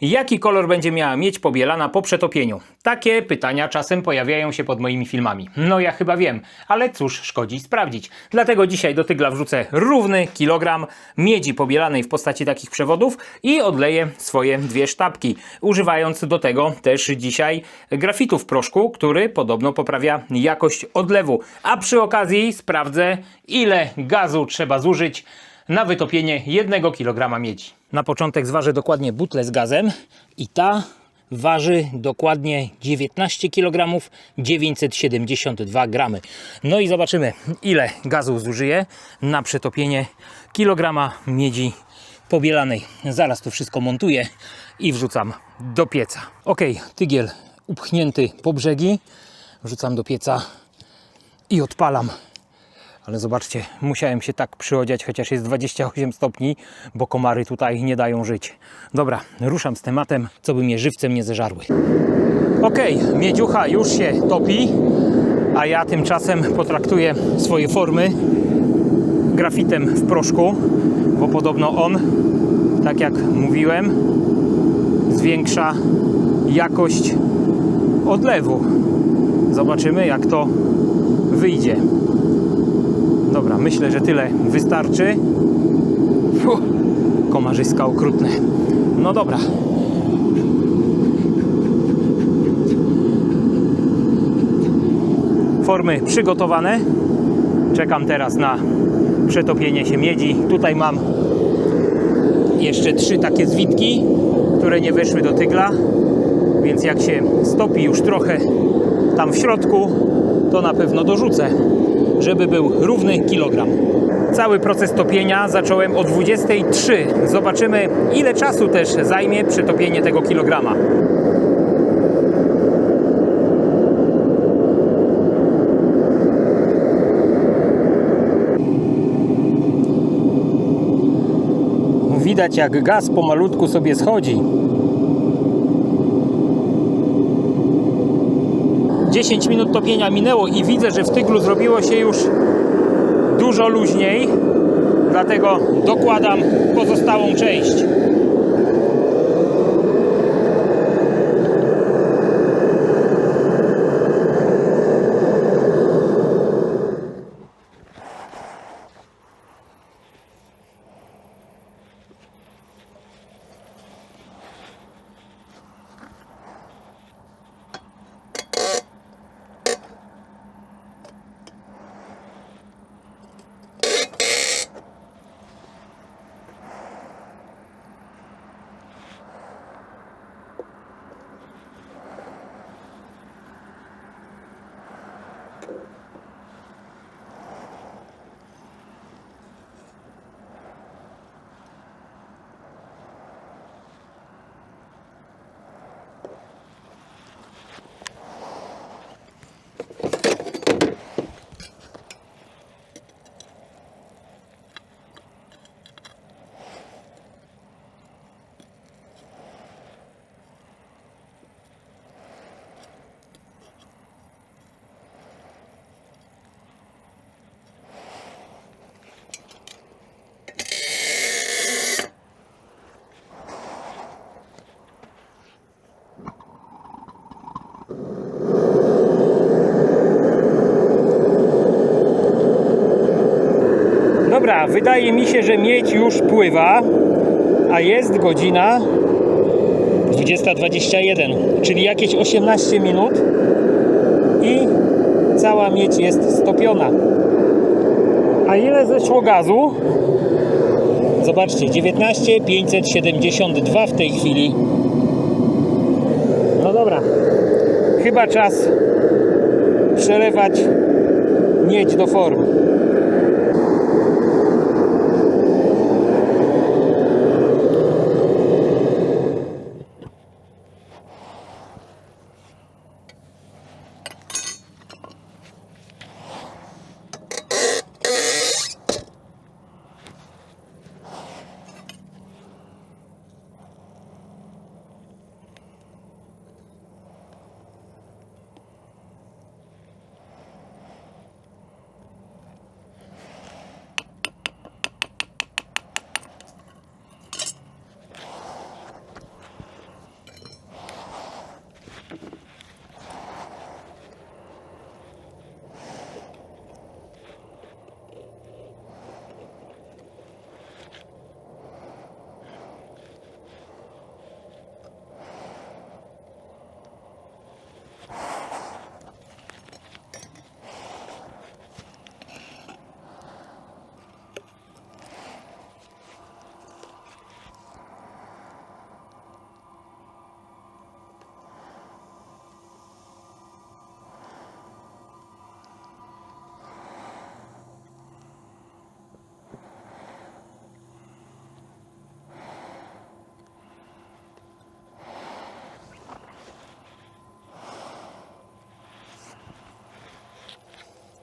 Jaki kolor będzie miała miedź pobielana po przetopieniu? Takie pytania czasem pojawiają się pod moimi filmami. No ja chyba wiem, ale cóż szkodzi sprawdzić. Dlatego dzisiaj do tygla wrzucę równy kilogram miedzi pobielanej w postaci takich przewodów i odleję swoje dwie sztabki, używając do tego też dzisiaj grafitu w proszku, który podobno poprawia jakość odlewu. A przy okazji sprawdzę ile gazu trzeba zużyć na wytopienie 1 kg miedzi. Na początek zważę dokładnie butlę z gazem i ta waży dokładnie 19 kg 972 gramy. No i zobaczymy ile gazu zużyję na przetopienie kilograma miedzi pobielanej. Zaraz to wszystko montuję i wrzucam do pieca. Ok, tygiel upchnięty po brzegi. Wrzucam do pieca i odpalam. Ale zobaczcie, musiałem się tak przyodziać, chociaż jest 28 stopni, bo komary tutaj nie dają żyć. Dobra, ruszam z tematem, co by mnie żywcem nie zeżarły. Ok, miedziucha już się topi, a ja tymczasem potraktuję swoje formy grafitem w proszku, bo podobno on, tak jak mówiłem, zwiększa jakość odlewu. Zobaczymy, jak to wyjdzie. Dobra, myślę, że tyle wystarczy. Fuh, komarzyska okrutne. No dobra. Formy przygotowane. Czekam teraz na przetopienie się miedzi. Tutaj mam jeszcze trzy takie zwitki, które nie weszły do tygla. Więc jak się stopi już trochę tam w środku, to na pewno dorzucę żeby był równy kilogram. Cały proces topienia zacząłem o 23. Zobaczymy, ile czasu też zajmie przetopienie tego kilograma. Widać, jak gaz pomalutku sobie schodzi. 10 minut topienia minęło i widzę, że w tyglu zrobiło się już dużo luźniej, dlatego dokładam pozostałą część. Dobra, wydaje mi się, że miedź już pływa, a jest godzina 20.21, czyli jakieś 18 minut i cała miedź jest stopiona. A ile zeszło gazu? Zobaczcie, 19,572 w tej chwili. No dobra, chyba czas przelewać miedź do formy.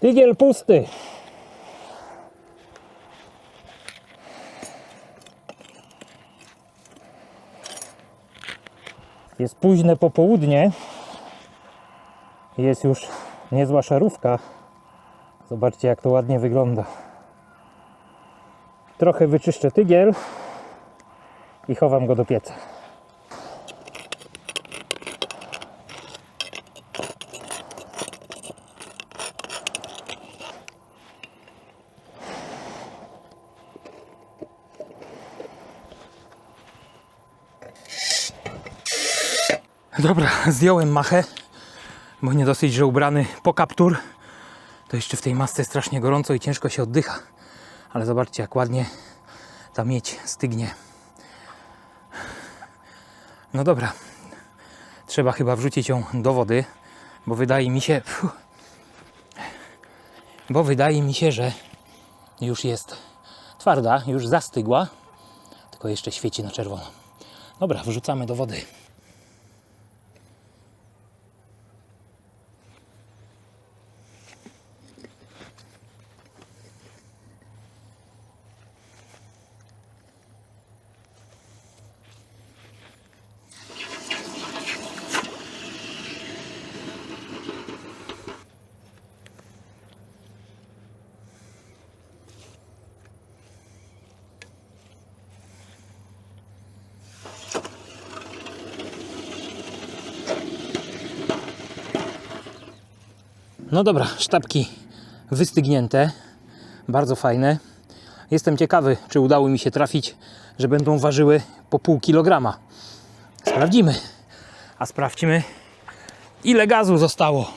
Tygiel pusty. Jest późne popołudnie. Jest już niezła szarówka. Zobaczcie jak to ładnie wygląda. Trochę wyczyszczę tygiel i chowam go do pieca. Dobra, zdjąłem machę, bo nie dosyć, że ubrany po kaptur, to jeszcze w tej masce strasznie gorąco i ciężko się oddycha. Ale zobaczcie, jak ładnie ta miedź stygnie. No dobra, trzeba chyba wrzucić ją do wody, bo wydaje mi się, bo wydaje mi się, że już jest twarda, już zastygła, tylko jeszcze świeci na czerwono. Dobra, wrzucamy do wody. No dobra, sztabki wystygnięte, bardzo fajne. Jestem ciekawy, czy udało mi się trafić, że będą ważyły po pół kilograma. Sprawdzimy. A sprawdźmy, ile gazu zostało.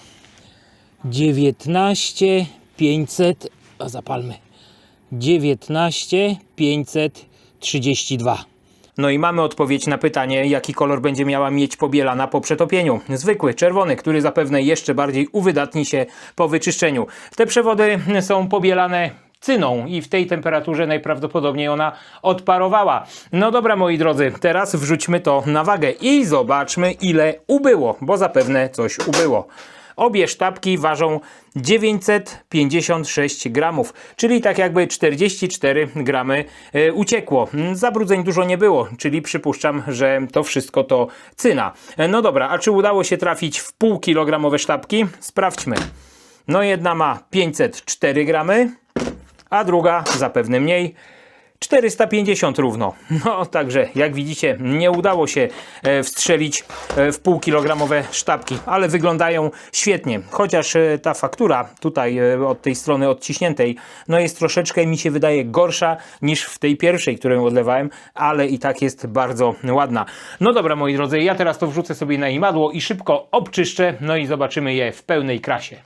19 500, a zapalmy. 19 532. No i mamy odpowiedź na pytanie, jaki kolor będzie miała miedź pobielana po przetopieniu. Zwykły, czerwony, który zapewne jeszcze bardziej uwydatni się po wyczyszczeniu. Te przewody są pobielane cyną i w tej temperaturze najprawdopodobniej ona odparowała. No dobra moi drodzy, teraz wrzućmy to na wagę i zobaczmy ile ubyło, bo zapewne coś ubyło. Obie sztabki ważą 956 gramów, czyli tak jakby 44 gramy e, uciekło. Zabrudzeń dużo nie było, czyli przypuszczam, że to wszystko to cyna. E, No dobra, a czy udało się trafić w pół kilogramowe sztabki? Sprawdźmy. No jedna ma 504 gramy, a druga zapewne mniej. 450 równo. No także jak widzicie nie udało się e, wstrzelić e, w półkilogramowe sztabki, ale wyglądają świetnie. Chociaż e, ta faktura tutaj od tej strony odciśniętej no jest troszeczkę mi się wydaje gorsza niż w tej pierwszej, którą odlewałem, ale i tak jest bardzo ładna. No dobra moi drodzy, ja teraz to wrzucę sobie na imadło i szybko obczyszczę, no i zobaczymy je w pełnej krasie.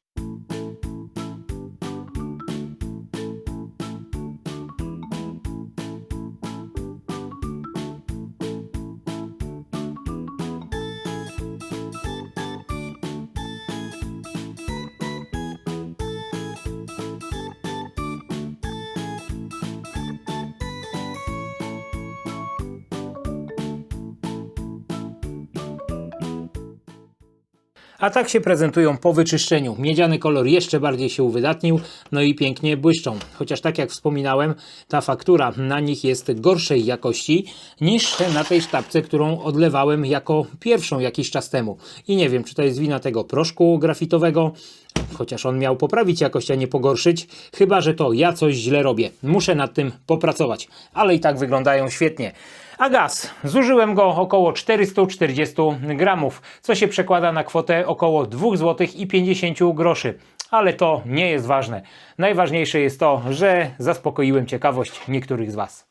A tak się prezentują po wyczyszczeniu. Miedziany kolor jeszcze bardziej się uwydatnił, no i pięknie błyszczą. Chociaż tak jak wspominałem, ta faktura na nich jest gorszej jakości niż na tej sztabce, którą odlewałem jako pierwszą jakiś czas temu. I nie wiem, czy to jest wina tego proszku grafitowego, chociaż on miał poprawić jakość, a nie pogorszyć. Chyba, że to ja coś źle robię. Muszę nad tym popracować, ale i tak wyglądają świetnie. A gaz, zużyłem go około 440 gramów, co się przekłada na kwotę około 2 zł i 50 groszy. Ale to nie jest ważne. Najważniejsze jest to, że zaspokoiłem ciekawość niektórych z Was.